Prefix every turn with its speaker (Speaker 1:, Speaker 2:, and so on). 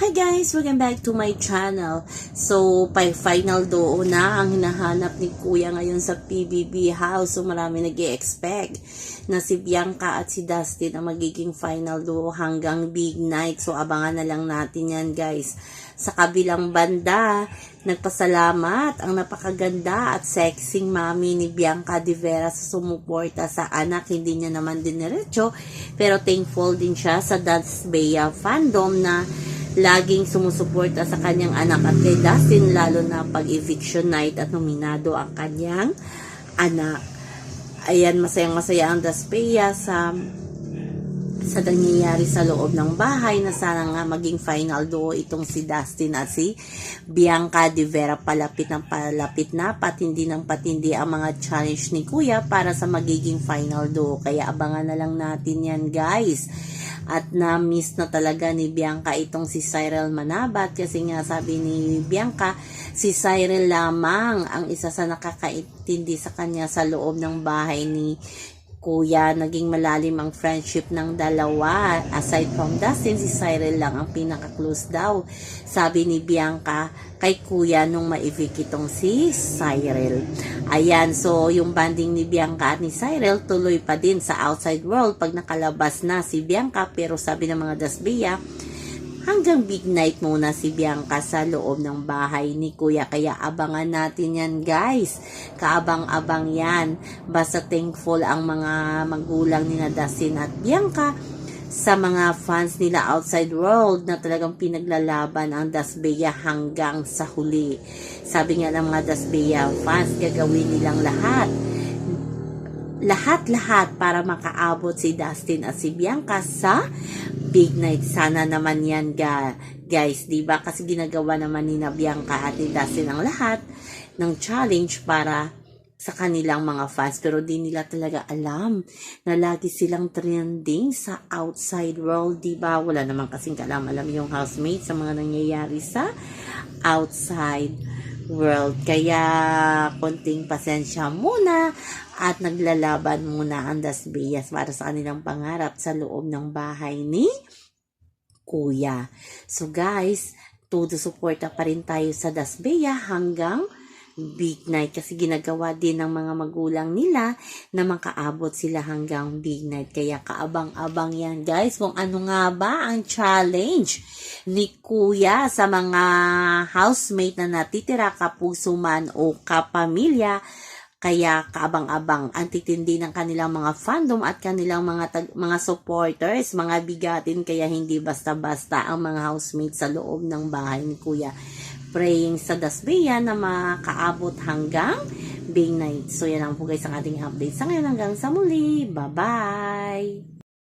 Speaker 1: Hi guys! Welcome back to my channel. So, pa final do na ang hinahanap ni Kuya ngayon sa PBB house. So, marami nag expect na si Bianca at si Dustin ang magiging final duo hanggang big night. So, abangan na lang natin yan guys. Sa kabilang banda, nagpasalamat ang napakaganda at sexing mami ni Bianca de Vera sa sumuporta sa anak. Hindi niya naman diniretso, pero thankful din siya sa Dance Bea fandom na laging sumusuporta sa kanyang anak at kay Dustin lalo na pag eviction night at nominado ang kanyang anak. Ayan, masayang masaya ang Daspeya sa sa nangyayari sa loob ng bahay na sana nga maging final duo itong si Dustin at si Bianca de Vera. Palapit ng palapit na patindi ng patindi ang mga challenge ni Kuya para sa magiging final duo. Kaya abangan na lang natin yan guys at na-miss na talaga ni Bianca itong si Cyril Manabat kasi nga sabi ni Bianca si Cyril lamang ang isa sa nakakaintindi sa kanya sa loob ng bahay ni Kuya, naging malalim ang friendship ng dalawa. Aside from Dustin, si Cyril lang ang pinaka-close daw. Sabi ni Bianca kay Kuya nung maivik itong si Cyril. Ayan, so yung banding ni Bianca at ni Cyril tuloy pa din sa outside world pag nakalabas na si Bianca. Pero sabi ng mga Dasbia, hanggang big night muna si Bianca sa loob ng bahay ni Kuya. Kaya abangan natin yan guys. Kaabang-abang yan. Basta thankful ang mga magulang ni Dustin at Bianca sa mga fans nila outside world na talagang pinaglalaban ang Dasbeya hanggang sa huli. Sabi nga ng mga Dasbeya fans, gagawin nilang lahat lahat-lahat para makaabot si Dustin at si Bianca sa big night. Sana naman yan, guys. di ba Kasi ginagawa naman ni na Bianca at ni Dustin ang lahat ng challenge para sa kanilang mga fans. Pero di nila talaga alam na lagi silang trending sa outside world, di ba Wala naman kasing kalam-alam yung housemates sa mga nangyayari sa outside world. Kaya, konting pasensya muna at naglalaban muna ang Dasbiyas para sa kanilang pangarap sa loob ng bahay ni Kuya. So guys, todo suporta pa rin tayo sa Dasbeya hanggang big night kasi ginagawa din ng mga magulang nila na makaabot sila hanggang big night. Kaya kaabang-abang yan guys kung ano nga ba ang challenge ni kuya sa mga housemate na natitira kapuso man o kapamilya kaya kaabang-abang ang titindi ng kanilang mga fandom at kanilang mga tag- mga supporters, mga bigatin kaya hindi basta-basta ang mga housemates sa loob ng bahay ni Kuya. Praying sa Dasbeya na makaabot hanggang big night. So yan lang po guys ang ating update sa ngayon hanggang sa muli. Bye-bye!